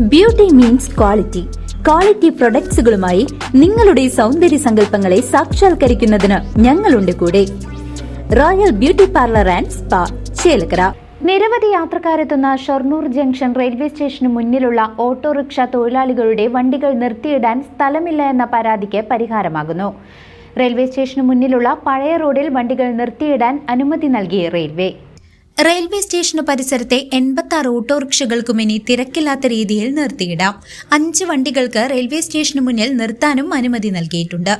Beauty means quality quality പ്രൊഡക്ട്സുകളുമായി നിങ്ങളുടെ സൗന്ദര്യ സങ്കല്പങ്ങളെ സാക്ഷാത്കരിക്കുന്നതിന് ഞങ്ങളുണ്ട് കൂടെ. Royal beauty parlour and spa Chelakkara. നിരവധി യാത്രക്കാരെത്തുന്ന ഷൊർണൂർ ജംഗ്ഷൻ റെയിൽവേ സ്റ്റേഷന് മുന്നിലുള്ള ഓട്ടോറിക്ഷ തൊഴിലാളികളുടെ വണ്ടികൾ നിർത്തിയിടാൻ സ്ഥലമില്ല എന്ന പരാതിക്ക് പരിഹാരമാകുന്നു. റെയിൽവേ സ്റ്റേഷന് മുന്നിലുള്ള പഴയ റോഡിൽ വണ്ടികൾ നിർത്തിയിടാൻ അനുമതി നൽകി റെയിൽവേ. റെയിൽവേ സ്റ്റേഷന് പരിസരത്തെ എൺപത്തി ആറ് ഓട്ടോറിക്ഷകൾക്കും ഇനി തിരക്കില്ലാത്ത രീതിയിൽ നിർത്തിയിടാം. അഞ്ച് വണ്ടികൾക്ക് റെയിൽവേ സ്റ്റേഷന് മുന്നിൽ നിർത്താനും അനുമതി നൽകിയിട്ടുണ്ട്.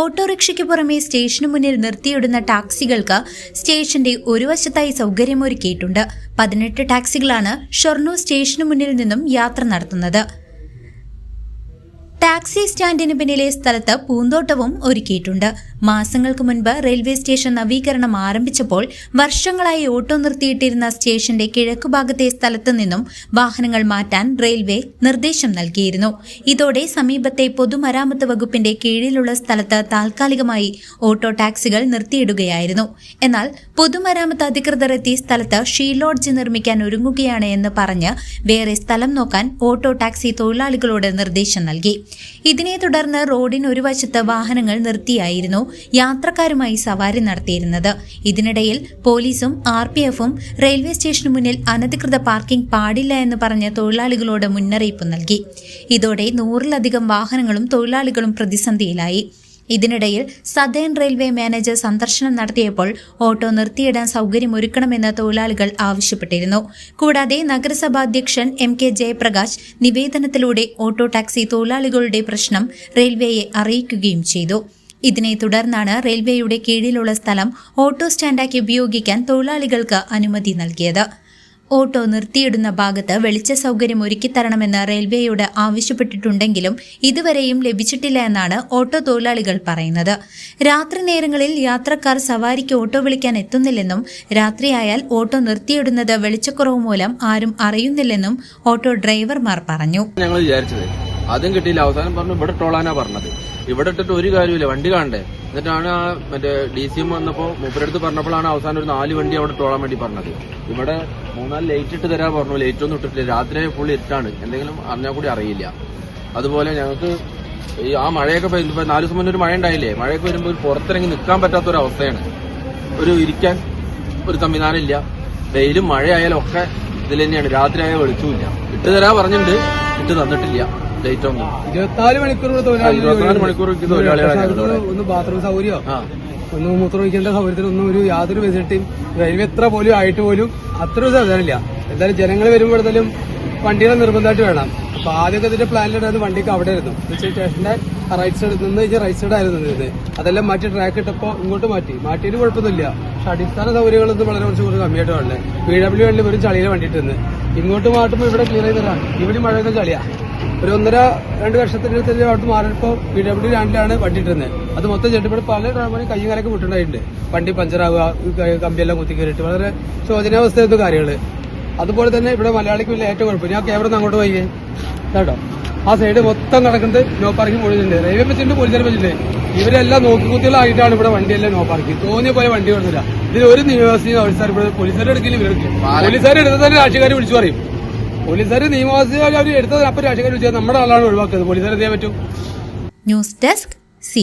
ഓട്ടോറിക്ഷയ്ക്ക് പുറമെ സ്റ്റേഷന് മുന്നിൽ നിർത്തിയിടുന്ന ടാക്സികൾക്ക് സ്റ്റേഷന്റെ ഒരു വശത്തായി സൗകര്യമൊരുക്കിയിട്ടുണ്ട്. പതിനെട്ട് ടാക്സികളാണ് ഷൊർണൂർ സ്റ്റേഷന് മുന്നിൽ നിന്നും യാത്ര നടത്തുന്നത്. ടാക്സി സ്റ്റാൻഡിന് പിന്നിലെ സ്ഥലത്ത് പൂന്തോട്ടവും ഒരുക്കിയിട്ടുണ്ട്. മാസങ്ങൾക്ക് മുൻപ് റെയിൽവേ സ്റ്റേഷൻ നവീകരണം ആരംഭിച്ചപ്പോൾ വർഷങ്ങളായി ഓട്ടോ നിർത്തിയിട്ടിരുന്ന സ്റ്റേഷന്റെ കിഴക്കുഭാഗത്തെ സ്ഥലത്ത് നിന്നും വാഹനങ്ങൾ മാറ്റാൻ റെയിൽവേ നിർദ്ദേശം നൽകിയിരുന്നു. ഇതോടെ സമീപത്തെ പൊതുമരാമത്ത് വകുപ്പിന്റെ കീഴിലുള്ള സ്ഥലത്ത് താൽക്കാലികമായി ഓട്ടോ ടാക്സികൾ നിർത്തിയിടുകയായിരുന്നു. എന്നാൽ പൊതുമരാമത്ത് അധികൃതർ എത്തി സ്ഥലത്ത് ഷീ ലോഡ്ജ് നിർമ്മിക്കാൻ ഒരുങ്ങുകയാണ് എന്ന് പറഞ്ഞ് വേറെ സ്ഥലം നോക്കാൻ ഓട്ടോ ടാക്സി തൊഴിലാളികളോട് നിർദ്ദേശം നൽകി. ഇതിനെ തുടർന്ന് റോഡിന് ഒരു വശത്ത് വാഹനങ്ങൾ നിർത്തിയായിരുന്നു യാത്രക്കാരുമായി സവാരി നടത്തിയിരുന്നത്. ഇതിനിടയിൽ പോലീസും ആർ പി എഫും റെയിൽവേ സ്റ്റേഷന് മുന്നിൽ അനധികൃത പാർക്കിംഗ് പാടില്ല എന്ന് പറഞ്ഞ തൊഴിലാളികളോട് മുന്നറിയിപ്പ് നൽകി. ഇതോടെ നൂറിലധികം വാഹനങ്ങളും തൊഴിലാളികളും പ്രതിസന്ധിയിലായി. ഇതിനിടയിൽ സദേൺ റെയിൽവേ മാനേജർ സന്ദർശനം നടത്തിയപ്പോൾ ഓട്ടോ നിർത്തിയിടാൻ സൗകര്യമൊരുക്കണമെന്ന് തൊഴിലാളികൾ ആവശ്യപ്പെട്ടിരുന്നു. കൂടാതെ നഗരസഭാ അധ്യക്ഷൻ എം കെ ജയപ്രകാശ് നിവേദനത്തിലൂടെ ഓട്ടോ ടാക്സി തൊഴിലാളികളുടെ പ്രശ്നം റെയിൽവേയെ അറിയിക്കുകയും ചെയ്തു. ഇതിനെ തുടർന്നാണ് റെയിൽവേയുടെ കീഴിലുള്ള സ്ഥലം ഓട്ടോ സ്റ്റാൻഡാക്കി ഉപയോഗിക്കാൻ തൊഴിലാളികൾക്ക് അനുമതി നൽകിയത്. ഓട്ടോ നിർത്തിയിടുന്ന ഭാഗത്ത് വെളിച്ച സൗകര്യം ഒരുക്കിത്തരണമെന്ന് റെയിൽവേയോട് ആവശ്യപ്പെട്ടിട്ടുണ്ടെങ്കിലും ഇതുവരെയും ലഭിച്ചിട്ടില്ല എന്നാണ് ഓട്ടോ തൊഴിലാളികൾ പറയുന്നത്. രാത്രി നേരങ്ങളിൽ യാത്രക്കാർ സവാരിക്ക് ഓട്ടോ വിളിക്കാൻ എത്തുന്നില്ലെന്നും രാത്രിയായാൽ ഓട്ടോ നിർത്തിയിടുന്നത് വെളിച്ചക്കുറവ് മൂലം ആരും അറിയുന്നില്ലെന്നും ഓട്ടോ ഡ്രൈവർമാർ പറഞ്ഞു. ഞങ്ങൾ വിചാരിച്ചത്. അതും കിട്ടിയില്ല. അവസാനം പറഞ്ഞു ഇവിടെ ടോളാനാ പറഞ്ഞത്. ഇവിടെ ഇട്ടിട്ട് ഒരു കാര്യമില്ല വണ്ടി കാണണ്ടേ? എന്നിട്ടാണ് ആ മറ്റേ ഡി സി എം വന്നപ്പോ മൂപ്പരടുത്ത് പറഞ്ഞപ്പോഴാണ് അവസാനം ഒരു നാല് വണ്ടി അവിടെ ടോളാൻ വേണ്ടി പറഞ്ഞത്. ഇവിടെ മൂന്നാൽ ലൈറ്റ് ഇട്ട് തരാ പറഞ്ഞു. ലൈറ്റ് ഒന്നും ഇട്ടിട്ടില്ല. രാത്രി ഫുൾ ഇരുട്ടാണ്. എന്തെങ്കിലും അറിഞ്ഞാൽ കൂടി അറിയില്ല. അതുപോലെ ഞങ്ങൾക്ക് ഈ ആ മഴയൊക്കെ നാല് ദിവസം മുന്നേ ഒരു മഴ ഉണ്ടായില്ലേ? മഴയൊക്കെ വരുമ്പോൾ പുറത്തിറങ്ങി നിൽക്കാൻ പറ്റാത്ത ഒരു അവസ്ഥയാണ് ഒരു ഇരിക്കാൻ ഒരു സംവിധാനം ഇല്ല. വെയിലും മഴയായാലും ഒക്കെ ഇതിൽ തന്നെയാണ്. രാത്രി വെളിച്ചവും വെളിച്ചമില്ല ഇട്ട് തരാ പറഞ്ഞിട്ടുണ്ട്. ഇട്ട് തന്നിട്ടില്ല. ലൈറ്റ് ഒന്നും. ഇരുപത്തിനാല് മണിക്കൂർ ഇരുപത്തിനാല് മണിക്കൂർ. ഒന്ന് ബാത്റൂം സൗകര്യമോ? ഒന്ന് മൂത്രമൊഴിക്കേണ്ട സൗകര്യത്തിനൊന്നും ഒരു യാതൊരു ഫെസിലിറ്റിയും റെയിൽവേ എത്ര പോലും ആയിട്ട് പോലും അത്ര ഒരു സാധനമില്ല എന്തായാലും ജനങ്ങൾ വരുമ്പോഴത്തേലും വണ്ടികളെ നിർബന്ധമായിട്ട് വേണം. അപ്പൊ ആദ്യമൊക്കെ ഇതിന്റെ പ്ലാനിലുണ്ടായത് വണ്ടിക്ക് അവിടെ ആയിരുന്നു. സ്റ്റേഷന്റെ റൈറ്റ് സൈഡ് നിന്ന് കഴിഞ്ഞാൽ റൈറ്റ് സൈഡ് ആയിരുന്നു നിന്നത് അതെല്ലാം മാറ്റി ട്രാക്ക് ഇട്ടപ്പോ ഇങ്ങോട്ട് മാറ്റി. മാറ്റിയിട്ട് കുഴപ്പമൊന്നുമില്ല. പക്ഷെ അടിസ്ഥാന സൗകര്യങ്ങളൊന്നും വളരെ കുറച്ച് കൂടുതൽ കമ്മിയായിട്ട് വേണ്ടത് പി ഡബ്ല്യു വണ്ടി വെറും ചളിയിലെ വണ്ടിയിട്ട് ഇങ്ങോട്ട് മാറ്റുമ്പോൾ ഇവിടെ ക്ലിയർ ചെയ്തതാണ് ഇവിടെ മഴ പെയ്ത ചളിയാ. ഒരു ഒന്നര രണ്ട് വർഷത്തിന് തന്നെ അവിടെ മാറിയപ്പോ പി ഡബ്ല്യു ലാൻഡിലാണ് വണ്ടി ഇട്ടുന്നത് അത് മൊത്തം ചെട്ടിപ്പടി പല ഡ്രൈവറും കയ്യും കാലൊക്കെ വിട്ടുണ്ടായിട്ടുണ്ട് വണ്ടി പഞ്ചറാവുക കമ്പിയെല്ലാം കുത്തി കയറിയിട്ട് വളരെ ശോചനാവസ്ഥയായിരുന്നു കാര്യങ്ങൾ. അതുപോലെ തന്നെ ഇവിടെ മലയാളിക്ക് വലിയ ഏറ്റവും കുഴപ്പം. ഞാൻ ക്യാമറ അങ്ങോട്ട് പോയി കേട്ടോ ആ സൈഡ് മൊത്തം കിടക്കുന്നത് നോ പാർക്കിംഗ് പോയിട്ടുണ്ട് റെയിൽവേ വെച്ചിട്ടുണ്ട് പോലീസുകാരെ വെച്ചിട്ടുണ്ട് ഇവരെല്ലാം നോക്കിക്കുത്തികളായിട്ടാണ് ഇവിടെ വണ്ടിയെല്ലാം നോ പാർക്കിംഗ് തോന്നിയ പോലെ വണ്ടി കൊടുത്തില്ല ഇതിൽ ഒരു നിവാസിയും പോലീസുകാർ ഇവിടെ പോലീസുകാരെ എടുക്കില്ല ഇവരെടുക്കും പോലീസുകാർ എടുത്താൽ തന്നെ രാഷ്ട്രീയക്കാർ വിളിച്ചു പറയും. പോലീസുകാർ നിയമവാസികൾ അവർ എടുത്തത് അപ്പം രാഷ്ട്രീയ നമ്മുടെ ആളാണ് ഒഴിവാക്കുന്നത് പോലീസുകാരെ ചെയ്യാൻ പറ്റും? News desk C